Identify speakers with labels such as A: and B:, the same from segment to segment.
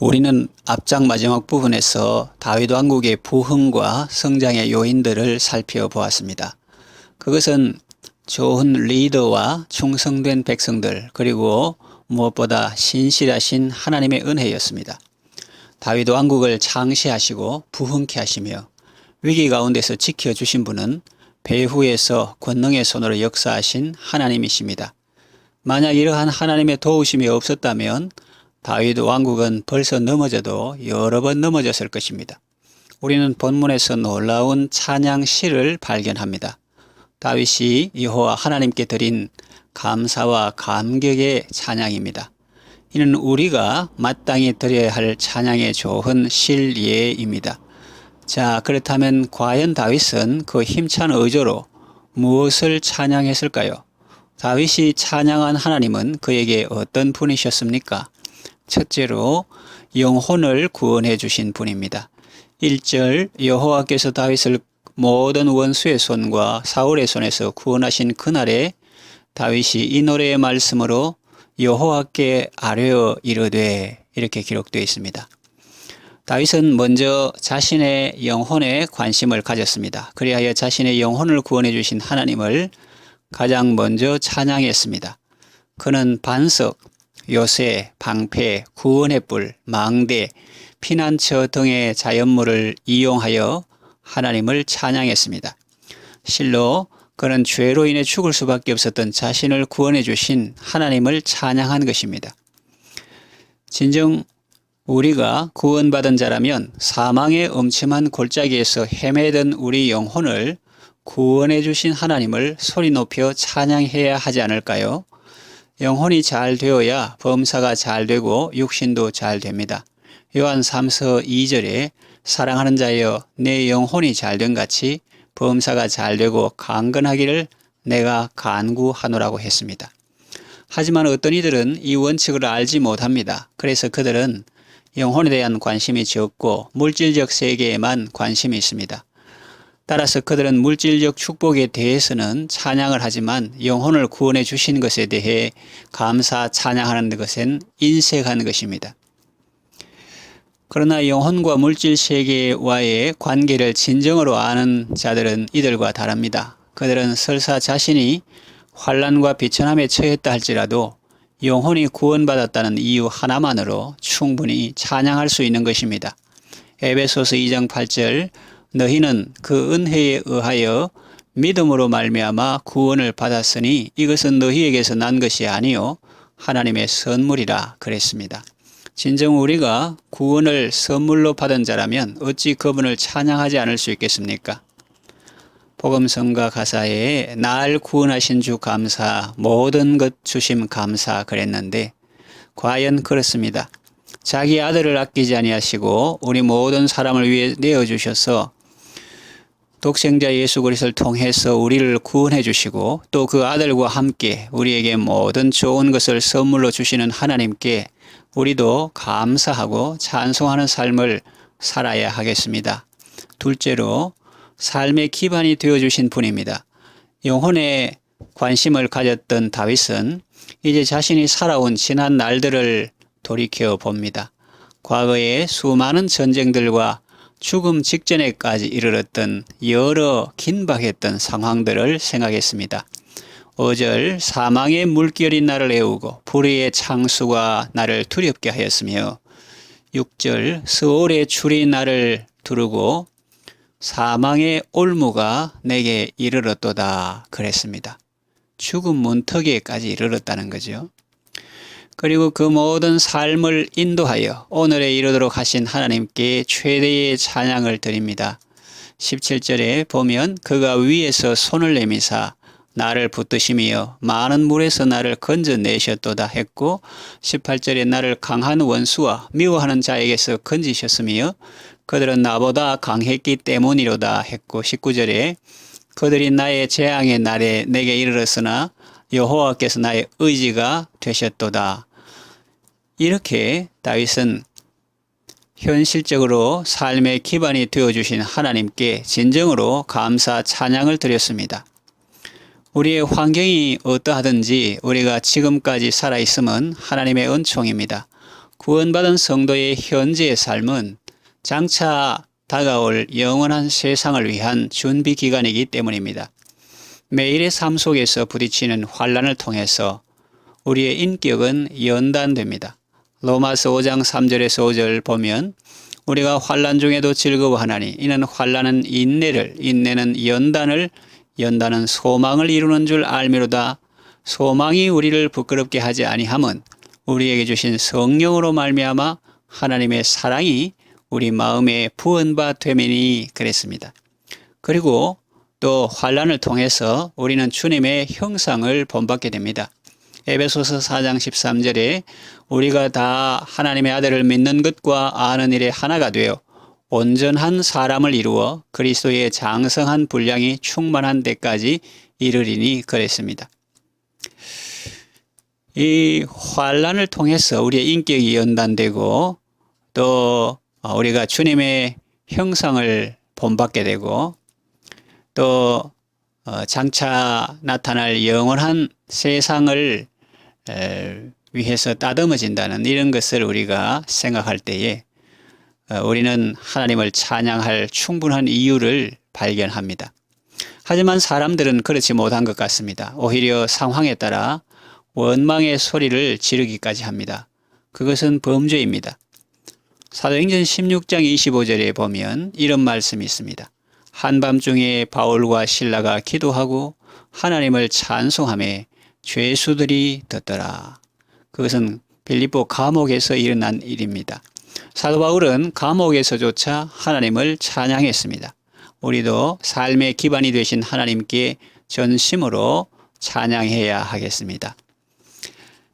A: 우리는 앞장 마지막 부분에서 다윗 왕국의 부흥과 성장의 요인들을 살펴보았습니다. 그것은 좋은 리더와 충성된 백성들 그리고 무엇보다 신실하신 하나님의 은혜였습니다. 다윗 왕국을 창시하시고 부흥케 하시며 위기 가운데서 지켜주신 분은 배후에서 권능의 손으로 역사하신 하나님이십니다. 만약 이러한 하나님의 도우심이 없었다면 다윗 왕국은 벌써 넘어져도 여러 번 넘어졌을 것입니다. 우리는 본문에서 놀라운 찬양 시를 발견합니다. 다윗이 여호와 하나님께 드린 감사와 감격의 찬양입니다. 이는 우리가 마땅히 드려야 할 찬양의 좋은 실예입니다. 자, 그렇다면 과연 다윗은 그 힘찬 의조로 무엇을 찬양했을까요? 다윗이 찬양한 하나님은 그에게 어떤 분이셨습니까? 첫째로 영혼을 구원해 주신 분입니다. 1절 여호와께서 다윗을 모든 원수의 손과 사울의 손에서 구원하신 그날에 다윗이 이 노래의 말씀으로 여호와께 아뢰어 이르되 이렇게 기록되어 있습니다. 다윗은 먼저 자신의 영혼에 관심을 가졌습니다. 그리하여 자신의 영혼을 구원해 주신 하나님을 가장 먼저 찬양했습니다. 그는 반석, 요새, 방패, 구원의 뿔, 망대, 피난처 등의 자연물을 이용하여 하나님을 찬양했습니다. 실로 그는 죄로 인해 죽을 수밖에 없었던 자신을 구원해 주신 하나님을 찬양한 것입니다. 진정 우리가 구원받은 자라면 사망의 엄침한 골짜기에서 헤매던 우리 영혼을 구원해 주신 하나님을 소리 높여 찬양해야 하지 않을까요? 영혼이 잘 되어야 범사가 잘 되고 육신도 잘 됩니다. 요한 3서 2절에 사랑하는 자여 내 영혼이 잘 된 같이 범사가 잘 되고 강건하기를 내가 간구하노라고 했습니다. 하지만 어떤 이들은 이 원칙을 알지 못합니다. 그래서 그들은 영혼에 대한 관심이 적고 물질적 세계에만 관심이 있습니다. 따라서 그들은 물질적 축복에 대해서는 찬양을 하지만 영혼을 구원해 주신 것에 대해 감사 찬양하는 것은 인색한 것입니다. 그러나 영혼과 물질 세계와의 관계를 진정으로 아는 자들은 이들과 다릅니다. 그들은 설사 자신이 환란과 비천함에 처했다 할지라도 영혼이 구원받았다는 이유 하나만으로 충분히 찬양할 수 있는 것입니다. 에베소서 2장 8절 너희는 그 은혜에 의하여 믿음으로 말미암아 구원을 받았으니 이것은 너희에게서 난 것이 아니요 하나님의 선물이라 그랬습니다. 진정 우리가 구원을 선물로 받은 자라면 어찌 그분을 찬양하지 않을 수 있겠습니까? 복음성가 가사에 날 구원하신 주 감사 모든 것 주심 감사 그랬는데 과연 그렇습니다. 자기 아들을 아끼지 아니하시고 우리 모든 사람을 위해 내어 주셔서 독생자 예수 그리스도를 통해서 우리를 구원해 주시고 또 그 아들과 함께 우리에게 모든 좋은 것을 선물로 주시는 하나님께 우리도 감사하고 찬송하는 삶을 살아야 하겠습니다. 둘째로 삶의 기반이 되어 주신 분입니다. 영혼에 관심을 가졌던 다윗은 이제 자신이 살아온 지난 날들을 돌이켜 봅니다. 과거에 수많은 전쟁들과 죽음 직전에까지 이르렀던 여러 긴박했던 상황들을 생각했습니다. 5절 사망의 물결이 나를 애우고 불의의 창수가 나를 두렵게 하였으며 6절 서울의 줄이 나를 두르고 사망의 올무가 내게 이르렀도다 그랬습니다. 죽음 문턱에까지 이르렀다는 거죠. 그리고 그 모든 삶을 인도하여 오늘에 이르도록 하신 하나님께 최대의 찬양을 드립니다. 17절에 보면 그가 위에서 손을 내미사 나를 붙드시며 많은 물에서 나를 건져내셨도다 했고 18절에 나를 강한 원수와 미워하는 자에게서 건지셨으며 그들은 나보다 강했기 때문이로다 했고 19절에 그들이 나의 재앙의 날에 내게 이르렀으나 여호와께서 나의 의지가 되셨도다. 이렇게 다윗은 현실적으로 삶의 기반이 되어주신 하나님께 진정으로 감사 찬양을 드렸습니다. 우리의 환경이 어떠하든지 우리가 지금까지 살아있음은 하나님의 은총입니다. 구원받은 성도의 현재의 삶은 장차 다가올 영원한 세상을 위한 준비 기간이기 때문입니다. 매일의 삶 속에서 부딪히는 환란을 통해서 우리의 인격은 연단됩니다. 로마서 5장 3절에서 5절 보면 우리가 환란 중에도 즐거워하나니 이는 환란은 인내를 인내는 연단을 연단은 소망을 이루는 줄 알미로다. 소망이 우리를 부끄럽게 하지 아니함은 우리에게 주신 성령으로 말미암아 하나님의 사랑이 우리 마음에 부은 바 되매니 그랬습니다. 그리고 또 환란을 통해서 우리는 주님의 형상을 본받게 됩니다. 에베소서 4장 13절에 우리가 다 하나님의 아들을 믿는 것과 아는 일에 하나가 되어 온전한 사람을 이루어 그리스도의 장성한 분량이 충만한 데까지 이르리니 그랬습니다. 이 환란을 통해서 우리의 인격이 연단되고 또 우리가 주님의 형상을 본받게 되고 또 어, 장차 나타날 영원한 세상을 위해서 따듬어진다는 이런 것을 우리가 생각할 때에 어, 우리는 하나님을 찬양할 충분한 이유를 발견합니다. 하지만 사람들은 그렇지 못한 것 같습니다. 오히려 상황에 따라 원망의 소리를 지르기까지 합니다. 그것은 범죄입니다. 사도행전 16장 25절에 보면 이런 말씀이 있습니다. 한밤중에 바울과 신라가 기도하고 하나님을 찬송함에 죄수들이 듣더라. 그것은 빌립보 감옥에서 일어난 일입니다. 사도 바울은 감옥에서조차 하나님을 찬양했습니다. 우리도 삶의 기반이 되신 하나님께 전심으로 찬양해야 하겠습니다.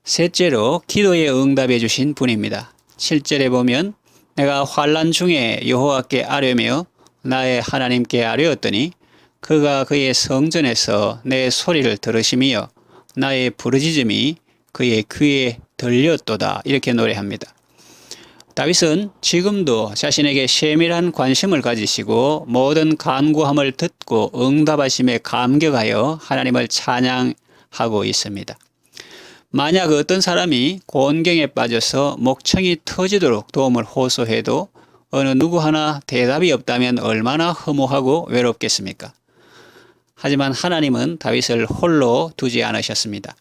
A: 셋째로 기도에 응답해 주신 분입니다. 7절에 보면 내가 환란 중에 여호와께 아뢰며 나의 하나님께 아뢰었더니 그가 그의 성전에서 내 소리를 들으시며 나의 부르짖음이 그의 귀에 들렸도다 이렇게 노래합니다. 다윗은 지금도 자신에게 세밀한 관심을 가지시고 모든 간구함을 듣고 응답하심에 감격하여 하나님을 찬양하고 있습니다. 만약 어떤 사람이 곤경에 빠져서 목청이 터지도록 도움을 호소해도 어느 누구 하나 대답이 없다면 얼마나 허무하고 외롭겠습니까? 하지만 하나님은 다윗을 홀로 두지 않으셨습니다.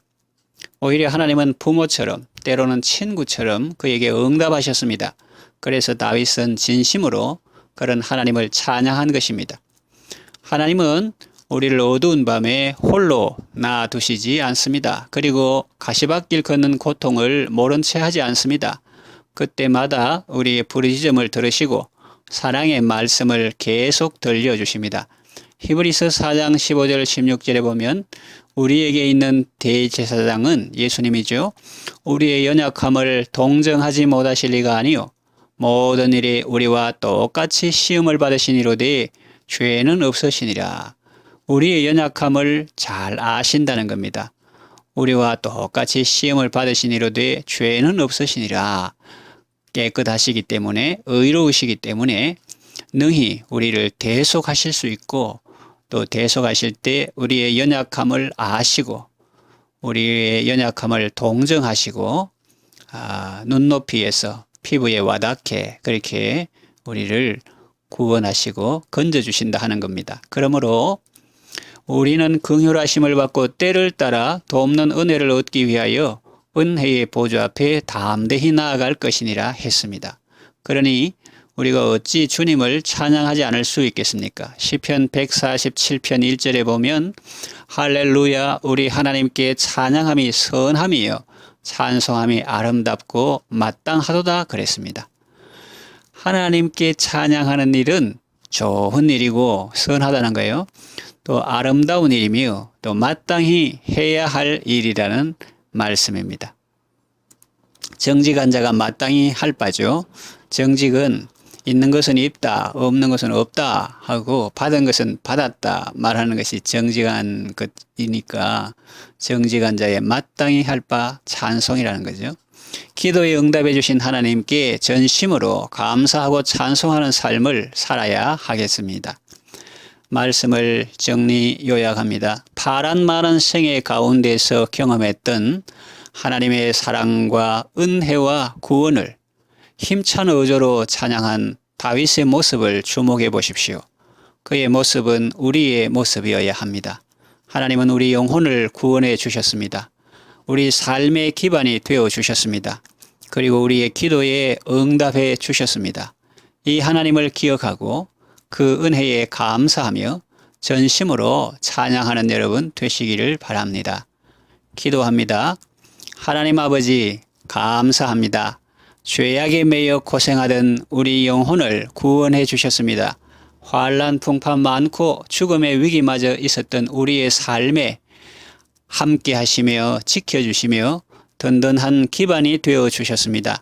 A: 오히려 하나님은 부모처럼 때로는 친구처럼 그에게 응답하셨습니다. 그래서 다윗은 진심으로 그런 하나님을 찬양한 것입니다. 하나님은 우리를 어두운 밤에 홀로 놔두시지 않습니다. 그리고 가시밭길 걷는 고통을 모른 채 하지 않습니다. 그때마다 우리의 부르짖음을 들으시고 사랑의 말씀을 계속 들려주십니다. 히브리서 4장 15절 16절에 보면 우리에게 있는 대제사장은 예수님이죠. 우리의 연약함을 동정하지 못하실 리가 아니요 모든 일이 우리와 똑같이 시험을 받으시니로되 죄는 없으시니라. 우리의 연약함을 잘 아신다는 겁니다. 우리와 똑같이 시험을 받으시니로되 죄는 없으시니라. 깨끗하시기 때문에 의로우시기 때문에 능히 우리를 대속하실 수 있고 또 대속하실 때 우리의 연약함을 아시고 우리의 연약함을 동정하시고 아, 눈높이에서 피부에 와닿게 그렇게 우리를 구원하시고 건져주신다 하는 겁니다. 그러므로 우리는 긍휼하심을 받고 때를 따라 돕는 은혜를 얻기 위하여 은혜의 보좌 앞에 담대히 나아갈 것이니라 했습니다. 그러니 우리가 어찌 주님을 찬양하지 않을 수 있겠습니까? 시편 147편 1절에 보면 할렐루야 우리 하나님께 찬양함이 선함이요 찬송함이 아름답고 마땅하도다 그랬습니다. 하나님께 찬양하는 일은 좋은 일이고 선하다는 거예요. 또 아름다운 일이며 또 마땅히 해야 할 일이라는 말씀입니다. 정직한 자가 마땅히 할 바죠. 정직은 있는 것은 있다, 없는 것은 없다 하고 받은 것은 받았다 말하는 것이 정직한 것이니까 정직한 자의 마땅히 할 바 찬송이라는 거죠. 기도에 응답해 주신 하나님께 전심으로 감사하고 찬송하는 삶을 살아야 하겠습니다. 말씀을 정리 요약합니다. 파란 마른 생애 가운데서 경험했던 하나님의 사랑과 은혜와 구원을 힘찬 어조로 찬양한 다윗의 모습을 주목해 보십시오. 그의 모습은 우리의 모습이어야 합니다. 하나님은 우리 영혼을 구원해 주셨습니다. 우리 삶의 기반이 되어 주셨습니다. 그리고 우리의 기도에 응답해 주셨습니다. 이 하나님을 기억하고 그 은혜에 감사하며 전심으로 찬양하는 여러분 되시기를 바랍니다. 기도합니다. 하나님 아버지, 감사합니다. 죄악에 매여 고생하던 우리 영혼을 구원해 주셨습니다. 환란 풍파 많고 죽음의 위기마저 있었던 우리의 삶에 함께 하시며 지켜주시며 든든한 기반이 되어 주셨습니다.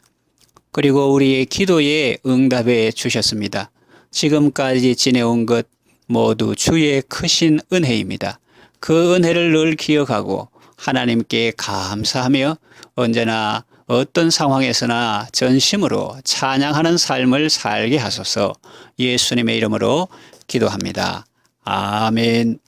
A: 그리고 우리의 기도에 응답해 주셨습니다. 지금까지 지내온 것 모두 주의 크신 은혜입니다. 그 은혜를 늘 기억하고 하나님께 감사하며 언제나 어떤 상황에서나 전심으로 찬양하는 삶을 살게 하소서 예수님의 이름으로 기도합니다. 아멘.